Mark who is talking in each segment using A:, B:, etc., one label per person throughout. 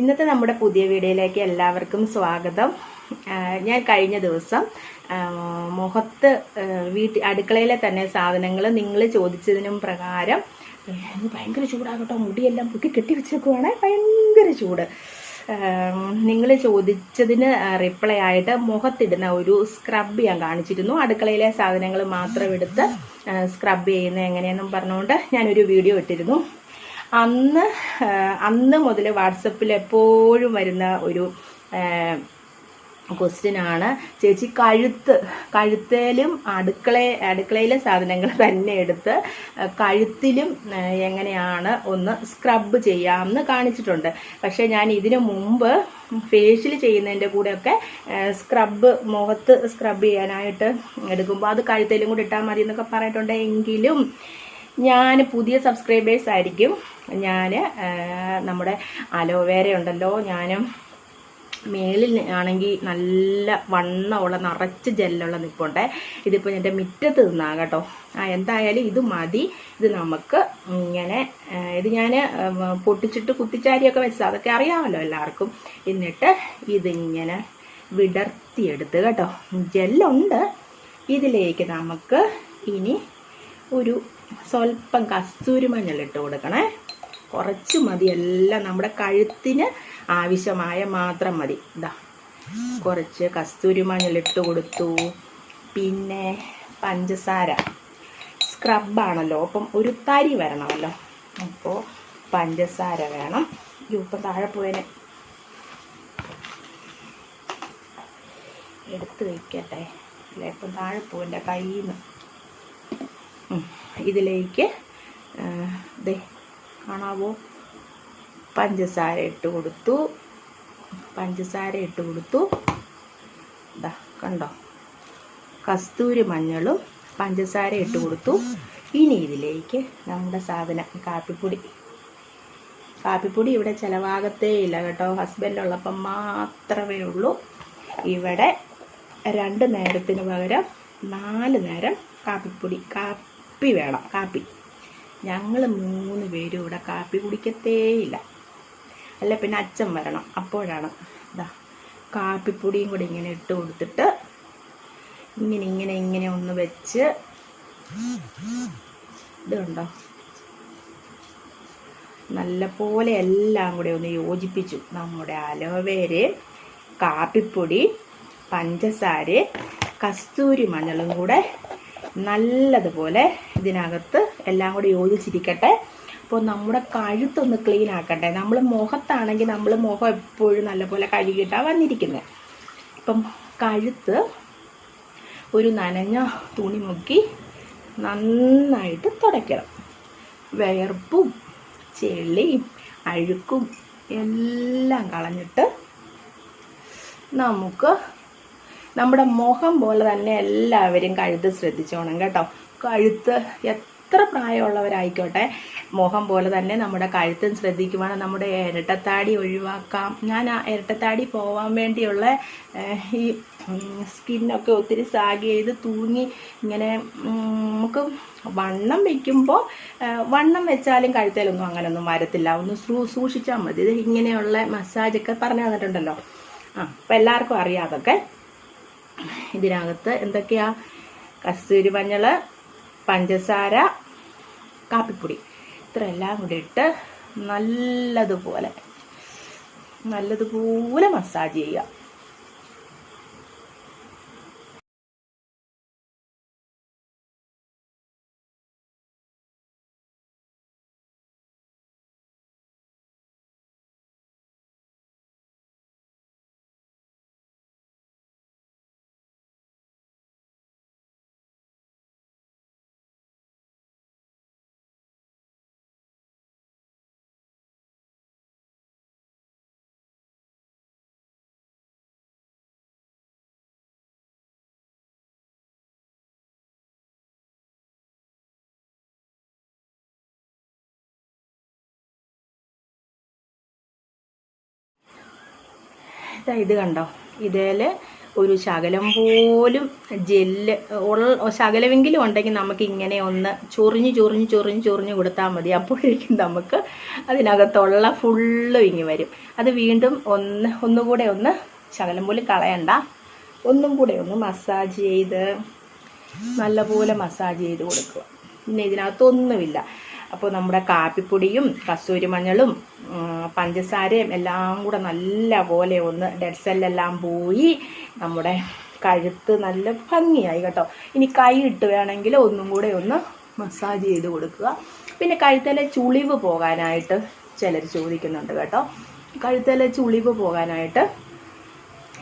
A: ഇന്നത്തെ നമ്മുടെ പുതിയ വീഡിയോയിലേക്ക് എല്ലാവർക്കും സ്വാഗതം. ഞാൻ കഴിഞ്ഞ ദിവസം മുഖത്ത് വീട്ടിൽ അടുക്കളയിലെ തന്നെ സാധനങ്ങൾ നിങ്ങൾ ചോദിച്ചതിനും പ്രകാരം ഭയങ്കര ചൂടാകട്ടോ മുടിയെല്ലാം പൊക്കി കെട്ടി വെച്ചേക്കുവാണ് ഭയങ്കര ചൂട്. നിങ്ങൾ ചോദിച്ചതിന് റിപ്ലൈ ആയിട്ട് മുഖത്തിടുന്ന ഒരു സ്ക്രബ് ഞാൻ കാണിച്ചിരുന്നു. അടുക്കളയിലെ സാധനങ്ങൾ മാത്രം എടുത്ത് സ്ക്രബ് ചെയ്യുന്നത് എങ്ങനെയെന്നും പറഞ്ഞുകൊണ്ട് ഞാനൊരു വീഡിയോ ഇട്ടിരുന്നു. അന്ന് അന്ന് മുതൽ വാട്സപ്പിൽ എപ്പോഴും വരുന്ന ഒരു ക്വസ്റ്റ്യൻ ആണ് ചേച്ചി കഴുത്ത് കഴുത്തേലും അടുക്കള അടുക്കളയിലെ സാധനങ്ങൾ തന്നെ എടുത്ത് കഴുത്തിലും എങ്ങനെയാണ് ഒന്ന് സ്ക്രബ് ചെയ്യാമെന്ന് കാണിച്ചിട്ടുണ്ട്. പക്ഷേ ഞാൻ ഇതിനു മുമ്പ് ഫേഷ്യൽ ചെയ്യുന്നതിന്റെ കൂടെയൊക്കെ സ്ക്രബ് മുഖത്ത് സ്ക്രബ് ചെയ്യാനായിട്ട് എടുക്കുമ്പോൾ അത് കഴുത്തേലും കൂടി ഇട്ടാൽ മതി എന്നൊക്കെ പറഞ്ഞിട്ടുണ്ട്. എങ്കിലും ഞാൻ പുതിയ സബ്സ്ക്രൈബേഴ്സ് ആയിരിക്കും. ഞാൻ നമ്മുടെ അലോവേര ഉണ്ടല്ലോ. ഞാനും മേളിൽ ആണെങ്കിൽ നല്ല വണ്ണമുള്ള നിറച്ച് ജെല്ലുള്ള നിൽപ്പുണ്ട് ഇതിപ്പോൾ എന്റെ മുറ്റത്ത് നിന്നാ കേട്ടോ. ആ എന്തായാലും ഇത് മതി. ഇത് നമുക്ക് ഇങ്ങനെ ഇത് ഞാൻ പൊട്ടിച്ചിട്ട് കുത്തിച്ചാരിയൊക്കെ വെച്ചത്. അതൊക്കെ അറിയാമല്ലോ എല്ലാവർക്കും. എന്നിട്ട് ഇതിങ്ങനെ വിടർത്തിയെടുത്ത് കേട്ടോ. ജെല്ലുണ്ട്. ഇതിലേക്ക് നമുക്ക് ഇനി ഒരു സ്വല്പം കസ്തൂരി മഞ്ഞൾ ഇട്ട് കൊടുക്കണേ. കുറച്ച് മതി. എല്ലാം നമ്മുടെ കഴുത്തിന് ആവശ്യമായ മാത്രം മതി. ഇതാ കുറച്ച് കസ്തൂരി മഞ്ഞളിട്ട് കൊടുത്തു. പിന്നെ പഞ്ചസാര. സ്ക്രബാണല്ലോ അപ്പം ഒരു തരി വരണമല്ലോ. അപ്പോൾ പഞ്ചസാര വേണം. ഇപ്പം താഴെ പോയനെ. എടുത്ത് വയ്ക്കട്ടെ അല്ലേ? ഇപ്പം താഴെ പോവിന്റെ കയ്യിൽ നിന്ന് ഇതിലേക്ക് ദേ കാണാവോ പഞ്ചസാര ഇട്ട് കൊടുത്തു. പഞ്ചസാര ഇട്ട് കൊടുത്തു. ഇതാ കണ്ടോ? കസ്തൂരി മഞ്ഞളും പഞ്ചസാര ഇട്ട് കൊടുത്തു. ഇനി ഇതിലേക്ക് നമ്മുടെ സാധനം കാപ്പിപ്പൊടി. കാപ്പിപ്പൊടി ഇവിടെ ചിലവാകത്തേ ഇല്ല കേട്ടോ. ഹസ്ബൻഡ് ഉള്ളപ്പം മാത്രമേ ഉള്ളൂ. ഇവിടെ രണ്ട് നേരത്തിന് പകരം നാല് നേരം കാപ്പിപ്പൊടി കാപ്പി വേണം കാപ്പി. ഞങ്ങൾ മൂന്ന് പേരും ഇവിടെ കാപ്പി കുടിക്കത്തേയില്ല. അല്ല പിന്നെ അച്ഛൻ വരണം. അപ്പോഴാണ് ഇതാ കാപ്പിപ്പൊടിയും കൂടി ഇങ്ങനെ ഇട്ട് കൊടുത്തിട്ട് ഇങ്ങനെ ഇങ്ങനെ ഇങ്ങനെ ഒന്ന് വെച്ച് ഇതുണ്ടോ? നല്ലപോലെ എല്ലാം കൂടെ ഒന്ന് യോജിപ്പിച്ചു. നമ്മുടെ അലോവേര് കാപ്പിപ്പൊടി പഞ്ചസാര കസ്തൂരി മഞ്ഞളും കൂടെ നല്ലതുപോലെ ഇതിനകത്ത് എല്ലാം കൂടി യോജിച്ചിരിക്കട്ടെ. അപ്പോൾ നമ്മുടെ കഴുത്തൊന്ന് ക്ലീൻ ആക്കട്ടെ നമ്മൾ മുഖത്താണെങ്കിൽ നമ്മൾ മുഖം എപ്പോഴും നല്ലപോലെ കഴുകിയിട്ടാണ് വന്നിരിക്കുന്നത് ഇപ്പം കഴുത്ത് ഒരു നനഞ്ഞ തുണി മുക്കി നന്നായിട്ട് തുടയ്ക്കണം. വിയർപ്പും ചെളിയും അഴുക്കും എല്ലാം കളഞ്ഞിട്ട് നമുക്ക് നമ്മുടെ മുഖം പോലെ തന്നെ എല്ലാവരും കഴുത്ത് ശ്രദ്ധിച്ചോണം കേട്ടോ. കഴുത്ത് എത്ര പ്രായമുള്ളവരായിക്കോട്ടെ മോഹം പോലെ തന്നെ നമ്മുടെ കഴുത്തും ശ്രദ്ധിക്കുവാണ് നമ്മുടെ ഇരട്ടത്താടി ഒഴിവാക്കാം. ഞാൻ ആ ഇരട്ടത്താടി പോവാൻ വേണ്ടിയുള്ള ഈ സ്കിന്നൊക്കെ ഒത്തിരി സാഗ് ചെയ്ത് തൂങ്ങി ഇങ്ങനെ നമുക്ക് വണ്ണം വെക്കുമ്പോൾ വണ്ണം വെച്ചാലും കഴുത്തേലൊന്നും അങ്ങനെയൊന്നും വരത്തില്ല. ഒന്ന് സൂക്ഷിച്ചാൽ മതി. ഇത് ഇങ്ങനെയുള്ള മസാജൊക്കെ പറഞ്ഞു തന്നിട്ടുണ്ടല്ലോ. ആ അപ്പം എല്ലാവർക്കും അറിയാം അതൊക്കെ. ഇതിനകത്ത് എന്തൊക്കെയാ? കസ്തൂരി മഞ്ഞൾ പഞ്ചസാര കാപ്പിപ്പൊടി ഇത്രയെല്ലാം കൂടി ഇട്ട് നല്ലതുപോലെ നല്ലതുപോലെ മസാജ് ചെയ്യുക. ഇതാ കണ്ടോ? ഇതിൽ ഒരു ശകലം പോലും ജെല്ല് ശകലമെങ്കിലും ഉണ്ടെങ്കിൽ നമുക്ക് ഇങ്ങനെ ഒന്ന് ചൊറിഞ്ഞ് ചൊറിഞ്ഞ് ചൊറിഞ്ഞ് ചൊറിഞ്ഞ് കൊടുത്താൽ മതി. അപ്പോഴേക്കും നമുക്ക് അതിനകത്തുള്ള ഫുള്ളും ഇങ്ങി വരും. അത് വീണ്ടും ഒന്ന് ഒന്നുകൂടെ ഒന്ന് ശകലം പോലും കളയണ്ട. ഒന്നും കൂടെ ഒന്ന് മസാജ് ചെയ്ത് നല്ലപോലെ മസാജ് ചെയ്ത് കൊടുക്കുക. പിന്നെ ഇതിനകത്തൊന്നുമില്ല. അപ്പോൾ നമ്മുടെ കാപ്പിപ്പൊടിയും കസ്തൂരി മഞ്ഞളും പഞ്ചസാരയും എല്ലാം കൂടെ നല്ല പോലെ ഒന്ന് ഡെഡ് സെല്ലെല്ലാം പോയി നമ്മുടെ കഴുത്ത് നല്ല ഭംഗിയായി കേട്ടോ. ഇനി കൈ ഇട്ട് വേണമെങ്കിൽ ഒന്നും കൂടെ ഒന്ന് മസാജ് ചെയ്ത് കൊടുക്കുക. പിന്നെ കഴുത്തിലെ ചുളിവ് പോകാനായിട്ട് ചിലർ ചോദിക്കുന്നുണ്ട് കേട്ടോ. കഴുത്തിലെ ചുളിവ് പോകാനായിട്ട്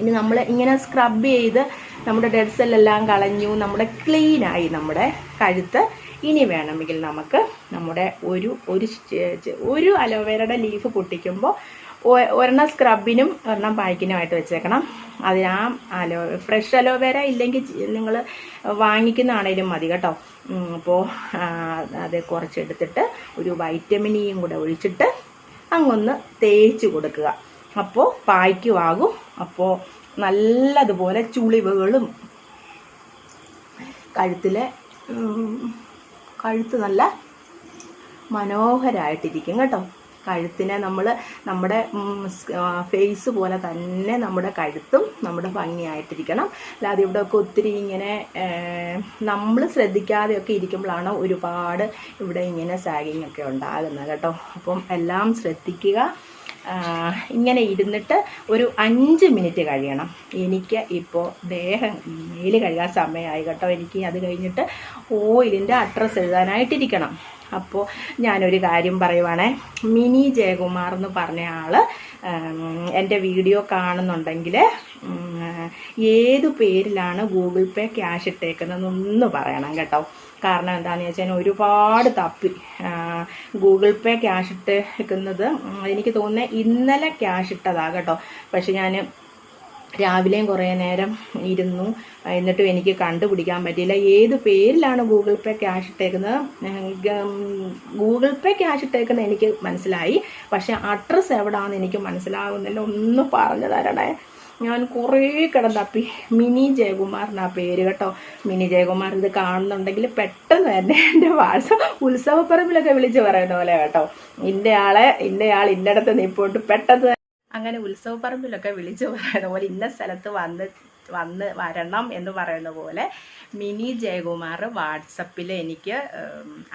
A: ഇനി നമ്മൾ ഇങ്ങനെ സ്ക്രബ് ചെയ്ത് നമ്മുടെ ഡെഡ് സെല്ലെല്ലാം കളഞ്ഞു നമ്മുടെ ക്ലീനായി നമ്മുടെ കഴുത്ത് ഇനി വേണമെങ്കിൽ നമുക്ക് നമ്മുടെ ഒരു ഒരു ഒരു അലോവേരയുടെ ലീഫ് പൊട്ടിക്കുമ്പോൾ ഒരെണ്ണം സ്ക്രബിനും ഒരെണ്ണം പായ്ക്കിനുമായിട്ട് വെച്ചേക്കണം. അതിന് ആ അലോ ഫ്രഷ് അലോവേര ഇല്ലെങ്കിൽ നിങ്ങൾ വാങ്ങിക്കുന്നതാണേലും മതി കേട്ടോ. അപ്പോൾ അത് കുറച്ചെടുത്തിട്ട് ഒരു വൈറ്റമിനിയും കൂടെ ഒഴിച്ചിട്ട് അങ്ങൊന്ന് തേച്ച് കൊടുക്കുക. അപ്പോൾ പായ്ക്കുമാകും അപ്പോൾ നല്ലതുപോലെ ചുളിവുകളും കഴുത്തിലെ കഴുത്ത് നല്ല മനോഹരമായിട്ടിരിക്കും കേട്ടോ. കഴുത്തിനെ നമ്മൾ നമ്മുടെ ഫേസ് പോലെ തന്നെ നമ്മുടെ കഴുത്തും നമ്മുടെ ഭംഗിയായിട്ടിരിക്കണം. അല്ലാതെ ഇവിടെയൊക്കെ ഒത്തിരി ഇങ്ങനെ നമ്മൾ ശ്രദ്ധിക്കാതെയൊക്കെ ഇരിക്കുമ്പോഴാണ് ഒരുപാട് ഇവിടെ ഇങ്ങനെ സാഗിങ് ഒക്കെ ഉണ്ടാകുന്നത് കേട്ടോ. അപ്പം എല്ലാം ശ്രദ്ധിക്കുക. ഇങ്ങനെ ഇരുന്നിട്ട് ഒരു അഞ്ച് മിനിറ്റ് കഴിയണം. എനിക്ക് ഇപ്പോൾ ദേഹം മേൽ കഴുകാൻ സമയമായി കേട്ടോ. എനിക്ക് അത് കഴിഞ്ഞിട്ട് ഓയിലിന്റെ അഡ്രസ്സ് എഴുതാനായിട്ടിരിക്കണം. അപ്പോൾ ഞാനൊരു കാര്യം പറയുവാണേ. മിനി ജയകുമാർ എന്ന് പറഞ്ഞ ആൾ എന്റെ വീഡിയോ കാണുന്നുണ്ടെങ്കിൽ ഏത് പേരിലാണ് ഗൂഗിൾ പേ ക്യാഷ് ഇട്ടേക്കുന്നതെന്നൊന്ന് പറയണം കേട്ടോ. കാരണം എന്താണെന്ന് വെച്ചാൽ ഒരുപാട് തപ്പി. ഗൂഗിൾ പേ ക്യാഷ് ഇട്ടേക്കുന്നത് എനിക്ക് തോന്നുന്നത് ഇന്നലെ ക്യാഷ് ഇട്ടതാ കേട്ടോ. പക്ഷെ ഞാൻ രാവിലെയും കുറേ നേരം ഇരുന്നു. എന്നിട്ടും എനിക്ക് കണ്ടുപിടിക്കാൻ പറ്റിയില്ല. ഏത് പേരിലാണ് ഗൂഗിൾ പേ ക്യാഷ് ഇട്ടേക്കുന്നത്? ഗൂഗിൾ പേ ക്യാഷ് ഇട്ടേക്കുന്നത് എനിക്ക് മനസ്സിലായി. പക്ഷെ അഡ്രസ്സ് എവിടെയാണെന്ന് എനിക്ക് മനസ്സിലാകുന്നില്ല ഒന്ന് പറഞ്ഞു തരണേ. ഞാൻ കുറേ കിടന്നപ്പി. മിനി ജയകുമാറിനാ പേര് കേട്ടോ. മിനി ജയകുമാർ ഇത് കാണുന്നുണ്ടെങ്കിൽ പെട്ടെന്ന് തന്നെ എന്റെ വാട്സപ്പ് ഉത്സവപ്പറമ്പിലൊക്കെ വിളിച്ച് പറയുന്ന പോലെ കേട്ടോ. ഇന്ന ആളെ ഇന്ന ആൾ ഇന്നടത്ത് നിപ്പോട്ട് പെട്ടെന്ന് അങ്ങനെ ഉത്സവപ്പറമ്പിലൊക്കെ വിളിച്ച് പറയുന്ന പോലെ ഇന്ന സ്ഥലത്ത് വന്ന് വന്ന് വരണം എന്ന് പറയുന്ന പോലെ മിനി ജയകുമാർ വാട്സപ്പിൽ എനിക്ക്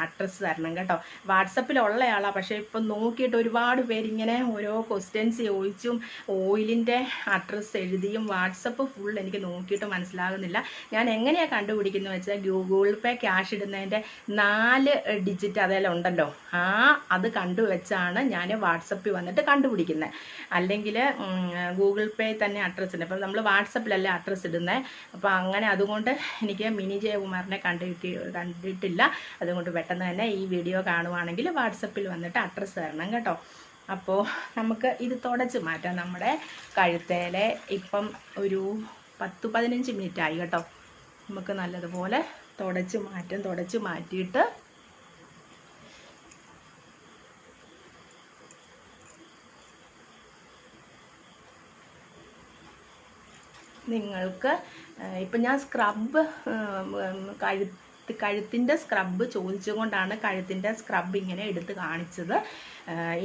A: അഡ്രസ്സ് തരണം കേട്ടോ. വാട്സപ്പിലുള്ളയാളാണ് പക്ഷേ ഇപ്പം നോക്കിയിട്ട് ഒരുപാട് പേരിങ്ങനെ ഓരോ ക്വസ്റ്റ്യൻസ് ചോദിച്ചും ഓയിലിന്റെ അഡ്രസ്സ് എഴുതിയും വാട്സപ്പ് ഫുൾ എനിക്ക് നോക്കിയിട്ട് മനസ്സിലാകുന്നില്ല. ഞാൻ എങ്ങനെയാണ് കണ്ടുപിടിക്കുന്നത് വെച്ചാൽ ഗൂഗിൾ പേ ക്യാഷ് ഇടുന്നതിന്റെ നാല് ഡിജിറ്റ് അതെല്ലാം ഉണ്ടല്ലോ ആ അത് കണ്ടുവെച്ചാണ് ഞാൻ വാട്സപ്പിൽ വന്നിട്ട് കണ്ടുപിടിക്കുന്നത്. അല്ലെങ്കിൽ ഗൂഗിൾ പേ തന്നെ അഡ്രസ്സ് ഉണ്ട് അപ്പം നമ്മൾ വാട്സപ്പിലല്ലേ അഡ്രസ്സ് ഇടുന്നത് അപ്പോൾ അങ്ങനെ അതുകൊണ്ട് എനിക്ക് മിനി ജയകുമാറിനെ കണ്ടിട്ട് കണ്ടിട്ടില്ല. അതുകൊണ്ട് പെട്ടെന്ന് തന്നെ ഈ വീഡിയോ കാണുവാണെങ്കിൽ വാട്സപ്പിൽ വന്നിട്ട് അഡ്രസ്സ് തരണം കേട്ടോ. അപ്പോൾ നമുക്ക് ഇത് തുടച്ച് മാറ്റാം. നമ്മുടെ കഴുത്തേലെ ഇപ്പം ഒരു പത്ത് പതിനഞ്ച് മിനിറ്റ് ആയി കേട്ടോ. നമുക്ക് നല്ലതുപോലെ തുടച്ച് മാറ്റും തുടച്ച് മാറ്റിയിട്ട് നിങ്ങൾക്ക് ഇപ്പം ഞാൻ സ്ക്രബ് കഴുത്ത് കഴുത്തിന്റെ സ്ക്രബ് ചോദിച്ചുകൊണ്ടാണ് കഴുത്തിന്റെ സ്ക്രബ് ഇങ്ങനെ എടുത്ത് കാണിച്ചത്.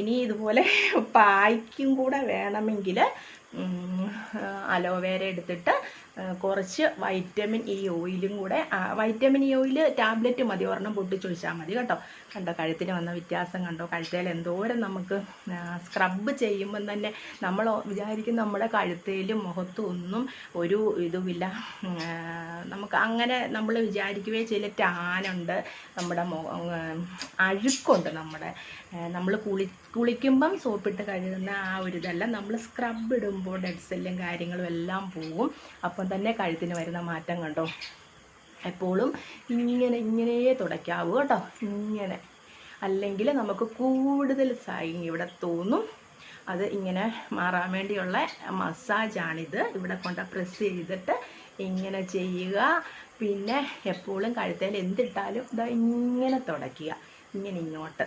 A: ഇനി ഇതുപോലെ പായ്ക്കും കൂടെ വേണമെങ്കിൽ അലോവേര എടുത്തിട്ട് കുറച്ച് വൈറ്റമിൻ ഇ ഓയിലും കൂടെ വൈറ്റമിൻ ഇ ഓയിൽ ടാബ്ലറ്റ് മതി ഒരെണ്ണം പൊട്ടിച്ചൊഴിച്ചാൽ മതി കേട്ടോ. കണ്ടോ കഴുത്തിന് വന്ന വ്യത്യാസം കണ്ടോ? കഴുത്തേൽ എന്തോരം നമുക്ക് സ്ക്രബ് ചെയ്യുമ്പം തന്നെ നമ്മൾ വിചാരിക്കും നമ്മുടെ കഴുത്തേലും മുഖത്തും ഒന്നും ഒരു ഇതുമില്ല അങ്ങനെ നമ്മൾ വിചാരിക്കുകയേ ചില ടാനുണ്ട് നമ്മുടെ അഴുക്കുണ്ട് നമ്മുടെ. നമ്മൾ കുളി കുളിക്കുമ്പം സോപ്പിട്ട് കഴുകുന്ന ആ ഒരു ഇതല്ല. നമ്മൾ സ്ക്രബ് ഇടുമ്പോൾ ഡെഡ് സെല്ലും കാര്യങ്ങളും എല്ലാം പോകും. അപ്പം തന്നെ കഴുത്തിന് വരുന്ന മാറ്റം കണ്ടോ? എപ്പോഴും ഇങ്ങനെ ഇങ്ങനെ തുടയ്ക്കാവൂ കേട്ടോ. ഇങ്ങനെ. അല്ലെങ്കിൽ നമുക്ക് കൂടുതൽ സായിങ് ഇവിടെ തോന്നും. അത് ഇങ്ങനെ മാറാൻ വേണ്ടിയുള്ള മസാജാണിത്. ഇവിടെ കൊണ്ട് പ്രസ് ചെയ്തിട്ട് ഇങ്ങനെ ചെയ്യുക. പിന്നെ എപ്പോഴും കഴുത്തേൽ എന്തിട്ടാലും ഇതാ ഇങ്ങനെ തുടയ്ക്കുക. ഇങ്ങനെ ഇങ്ങോട്ട്.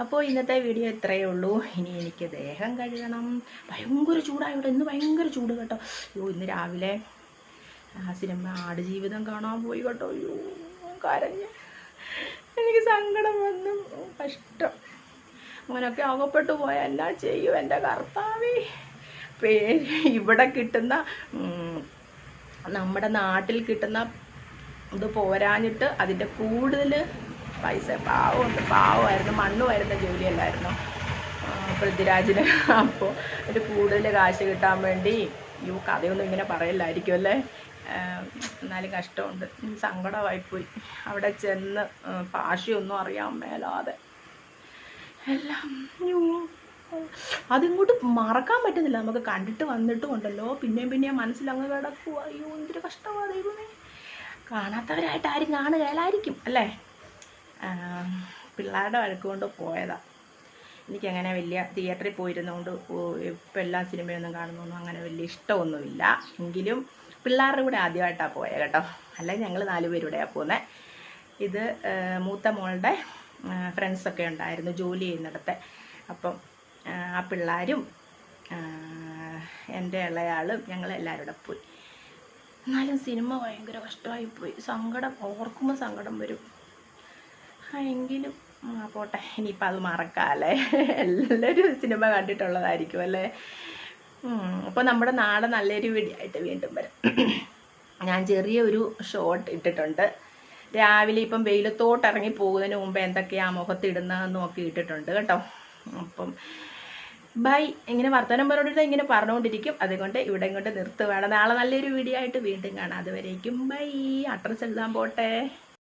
A: അപ്പോൾ ഇന്നത്തെ വീഡിയോ ഇത്രയേ ഉള്ളൂ. ഇനി എനിക്ക് ദേഹം കഴുകണം. ഭയങ്കര ചൂടായോടെ ഇന്ന് ഭയങ്കര ചൂട് കേട്ടോ. അയ്യോ ഇന്ന് രാവിലെ സിനിമ ആടുജീവിതം കാണാൻ പോയി കേട്ടോ. അയ്യോ കരഞ്ഞ്. എനിക്ക് സങ്കടം വന്നു. കഷ്ടം. അങ്ങനെയൊക്കെ അകപ്പെട്ടു പോയാൽ എന്നാ ചെയ്യും എന്റെ കർത്താവേ? പേര് ഇവിടെ കിട്ടുന്ന നമ്മുടെ നാട്ടിൽ കിട്ടുന്ന ഇത് പോരാഞ്ഞിട്ട് അതിന്റെ കൂടുതൽ പൈസ പാവമുണ്ട് പാവമായിരുന്നു മണ്ണ് വരുന്ന ജോലിയല്ലായിരുന്നു പൃഥ്വിരാജിന് അപ്പോൾ ഒരു കൂടുതൽ കാശ് കിട്ടാൻ വേണ്ടി യു കഥയൊന്നും ഇങ്ങനെ പറയല്ലായിരിക്കും അല്ലേ? എന്നാലും കഷ്ടമുണ്ട്. സങ്കടമായിപ്പോയി. അവിടെ ചെന്ന് ഭാഷയൊന്നും അറിയാൻ മേലാതെ. എല്ലാം. അതിങ്ങോട്ട് മറക്കാൻ പറ്റുന്നില്ല. നമുക്ക് കണ്ടിട്ട് വന്നിട്ടും ഉണ്ടല്ലോ. പിന്നെയും പിന്നെയും മനസ്സിലങ്ങ് കിടക്കുക അയ്യോ എന്തൊരു കഷ്ടമാണ് കാണാത്തവരായിട്ട് ആരും കാണുകയില്ലായിരിക്കും അല്ലേ? പിള്ളേരുടെ വഴക്ക് കൊണ്ട് പോയതാ. എനിക്കങ്ങനെ വലിയ തിയേറ്ററിൽ പോയിരുന്നതുകൊണ്ട് ഇപ്പം എല്ലാ സിനിമയൊന്നും കാണുന്നൊന്നും അങ്ങനെ വലിയ ഇഷ്ടമൊന്നുമില്ല. എങ്കിലും പിള്ളേരുടെ കൂടെ ആദ്യമായിട്ടാണ് പോയത് കേട്ടോ. അല്ലെങ്കിൽ ഞങ്ങൾ നാല് പേരുടെയാണ് പോകുന്നത് ഇത് മൂത്ത മോളുടെ ഫ്രണ്ട്സൊക്കെ ഉണ്ടായിരുന്നു. ജോലി ചെയ്യുന്നിടത്തെ. അപ്പം ആ, പിള്ളാരും എന്റെ ഇളയാളും ഞങ്ങളെല്ലാവരും കൂടെ പോയി. എന്നാലും സിനിമ ഭയങ്കര കഷ്ടമായി പോയി സങ്കടം ഓർക്കുമ്പോൾ സങ്കടം വരും. എങ്കിലും പോട്ടെ ഇനിയിപ്പോൾ അത് മറക്കാല്ലേ എല്ലാവരും സിനിമ കണ്ടിട്ടുള്ളതായിരിക്കും അല്ലേ? അപ്പോൾ നമ്മുടെ നാളെ നല്ലൊരു വീഡിയോ ആയിട്ട് വീണ്ടും വരും. ഞാൻ ചെറിയൊരു ഷോട്ട് ഇട്ടിട്ടുണ്ട്. രാവിലെ ഇപ്പം വെയിലത്തോട്ട് ഇറങ്ങി പോകുന്നതിന് മുമ്പ് എന്തൊക്കെയാണ് മുഖത്തിടുന്നതെന്നൊക്കെ നോക്കി ഇട്ടിട്ടുണ്ട് കേട്ടോ. അപ്പം ബൈ. ഇങ്ങനെ വർത്തമാനം പറഞ്ഞിട്ട് ഇങ്ങനെ പറഞ്ഞുകൊണ്ടിരിക്കും. അതുകൊണ്ട് ഇവിടെ ഇങ്ങോട്ട് നിർത്തുവാണ്. നാളെ നല്ലൊരു വീഡിയോ ആയിട്ട് വീണ്ടും കാണാം. അതുവരേക്കും ബൈ. അഡ്രസ്സ് എഴുതാൻ പോട്ടെ.